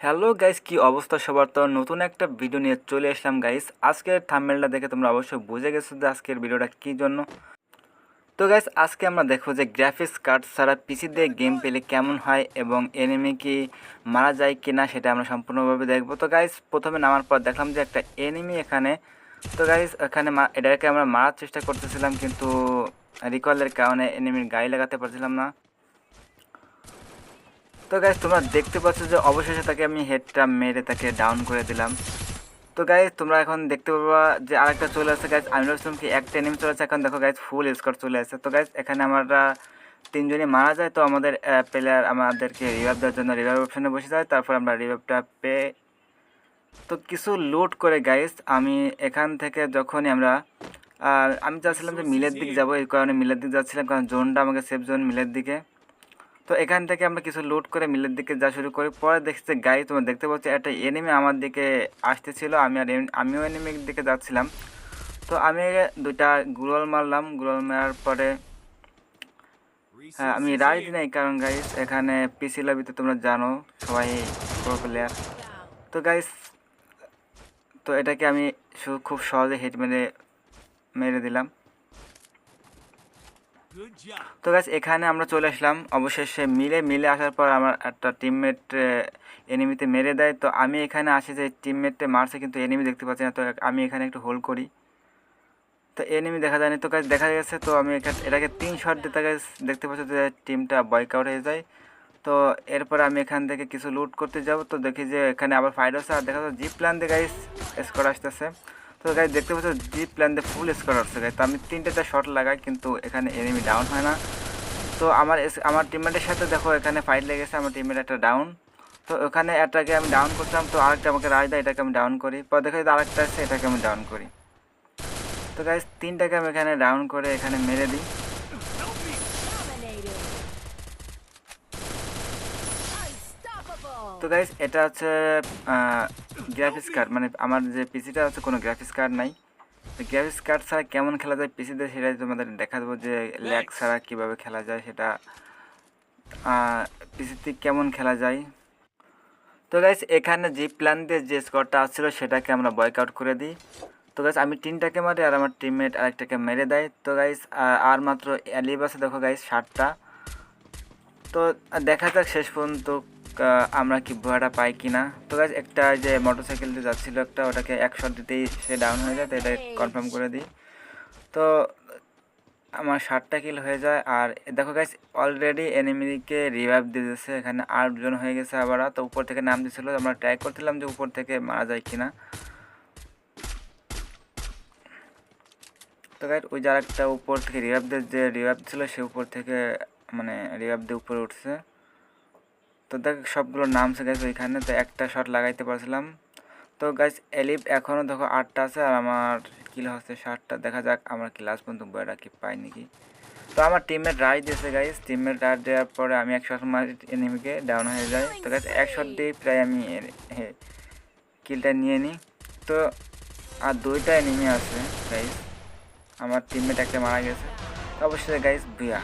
Hello guys কি অবস্থা সবার? তো নতুন একটা ভিডিও নিয়ে চলে আসলাম গাইস আজকের থাম্বনেলটা দেখে তোমরা অবশ্যই বুঝে গেছো যে আজকের ভিডিওটা কী জন্য। তো গাইস আজকে আমরা দেখো যে গ্রাফিক্স কার্ড ছাড়া পিসি দিয়ে গেম পেলে কেমন হয় এবং এনিমি কি মারা যায় কি না সেটা আমরা সম্পূর্ণভাবে দেখব। তো গাইস প্রথমে নামার পর দেখলাম যে একটা এনিমি এখানে। তো গাইস এখানে এটাকে আমরা মারার চেষ্টা করতেছিলাম কিন্তু রিকলের কারণে এনিমির গায়ে লাগাতে পারছিলাম না। তো গাইজ তোমরা দেখতে পাচ্ছ যে অবশেষে তাকে আমি হেডটা মেরে তাকে ডাউন করে দিলাম। তো গাইজ তোমরা এখন দেখতে পাবা যে আরেকটা চলে আসছে গাইজ আমি ভাবছিলাম কি একটা এনিমি চলে আসছে। এখন দেখো গাইজ ফুল স্কোর চলে আসছে। তো গাইজ এখানে আমরা তিনজনই মারা যায়। তো আমাদের প্লেয়ার আমাদেরকে রিভাইভ দেওয়ার জন্য রিভাইভ অপশনে বসে যায়। তারপর আমরা রিভাইভটা পেয়ে তো কিছু লুট করে গাইজ আমি এখান থেকে যখনই আমরা আমি চাচ্ছিলাম যে মিলের দিক যাব এই কারণে মিলের দিক যাচ্ছিলাম। কারণ জোনটা আমাকে সেফ জোন মিলের দিকে। তো এখান থেকে আমরা কিছু লুট করে মিলের দিকে যা শুরু করি। পরে দেখছি গাড়ি তোমরা দেখতে পাচ্ছ, একটা এনিমি আমার দিকে আসতেছিল। আমি আর আমিও এনিমির দিকে যাচ্ছিলাম। তো আমি দুইটা গুলল মারলাম। গুলল মারার পরে হ্যাঁ আমি রাইড নেই কারণ গাইস এখানে পিসি লবিতে তোমরা জানো, সবাই প্লেয়ার তো গাইস তো এটাকে আমি খুব সহজে হেড মেরে মেরে দিলাম। তো গাছ এখানে আমরা চলে আসলাম। অবশেষে মিলে মিলে আসার পর আমার একটা টিমমেট এনিমিতে মেরে দেয়। তো আমি এখানে আসি যে টিমমেটে মারছে, কিন্তু এনিমি দেখতে পাচ্ছি না। তো আমি এখানে একটু হোল্ড করি। তো এনিমি দেখা যায়নি। তো গাছ দেখা গেছে, তো আমি এটাকে তিন শট দিতে গাছ দেখতে পাচ্ছি যে টিমটা বয়কআউট হয়ে যায়। তো এরপর আমি এখান থেকে কিছু লুট করতে যাব। তো দেখি যে এখানে আবার ফাইট হচ্ছে। আর দেখা যাচ্ছে জিপ প্ল্যান দিয়ে গাইস স্কোর আসতেছে। তো গাই দেখতে পাচ্ছ প্ল্যান দিয়ে ফুল স্কোর আসছে গাই তো আমি তিনটেতে শট লাগাই, কিন্তু এখানে এনিমি ডাউন হয় না। তো আমার আমার টিমমেটের সাথে দেখো, এখানে ফাইট লেগেছে, আমার টিমমেট একটা ডাউন তো ওখানে একটাকে আমি ডাউন করতাম, তো আরেকটা আমাকে রাজ দেয়, এটাকে আমি ডাউন করি। পর দেখো যে আরেকটা আছে এটাকে আমি ডাউন করি। তো গাইস তিনটাকে আমি এখানে ডাউন করে এখানে মেরে দিই। তো গাইস এটা হচ্ছে গ্রাফিক্স কার্ড মানে আমার যে পিসিটা আছে কোনো গ্রাফিক্স কার্ড নাই। তো গ্রাফিক্স কার্ড ছাড়া কেমন খেলা যায় পিসিতে সেটাই তোমাদের দেখা দেবো যে ল্যাগ ছাড়া কীভাবে খেলা যায় সেটা পিসিতে কেমন খেলা যায়। তো গাইস এখানে যে প্ল্যান দিয়ে যে স্কোরটা আসছিল সেটাকে আমরা বয়কআউট করে দিই। তো গাইস আমি তিনটাকে মারি আর আমার টিমমেট আরেকটাকে মেরে দেয়। তো গাইস আর মাত্র অ্যালিভ আছে দেখো গাইস ষাটটা। তো দেখা যাক শেষ পর্যন্ত আমরা কি ভুয়াটা পাই কি না? তো গাইজ একটা যে মোটরসাইকেল দিয়ে যাচ্ছিল একটা ওটাকে এক শট দিতেই সে ডাউন হয়ে যায় তো এটা কনফার্ম করে দিই। তো আমার ষাটটা কিল হয়ে যায় আর দেখো গাইজ অলরেডি এনিমিকে রিভাইভ দিয়ে দিয়েছে এখানে আটজন হয়ে গেছে আবার তো উপর থেকে নাম দিয়েছিল আমরা ট্রাই করছিলাম যে উপর থেকে মারা যায় কিনা। তো গাইড ওই যার একটা উপর থেকে রিভাইভ দিয়ে যে রিভাইভ ছিল সে উপর থেকে মানে রিভাইভ দিয়ে উপরে উঠছে। তো দেখ, সবগুলো নামছে গেছে ওইখানে। তো একটা শট লাগাইতে পারছিলাম। তো গাইস এলিপ এখনও দেখো আটটা আছে, আর আমার কিল হচ্ছে ষাটটা দেখা যাক আমার কি লাস্ট পর্যন্ত বইটা কি পাই নাকি। তো আমার টিমের রাইট দিয়েছে গাইস টিমের রাইট দেওয়ার পরে আমি এক শট মারি এনিমিকে ডাউন হয়ে যায়। তো গাইস এক শট দিয়ে প্রায় আমি কিলটা নিয়ে নিই। তো আর দুইটা এনিমি আছে গাইস আমার টিমমেট একটা মারা গেছে। অবশ্যই গাইস ভুয়া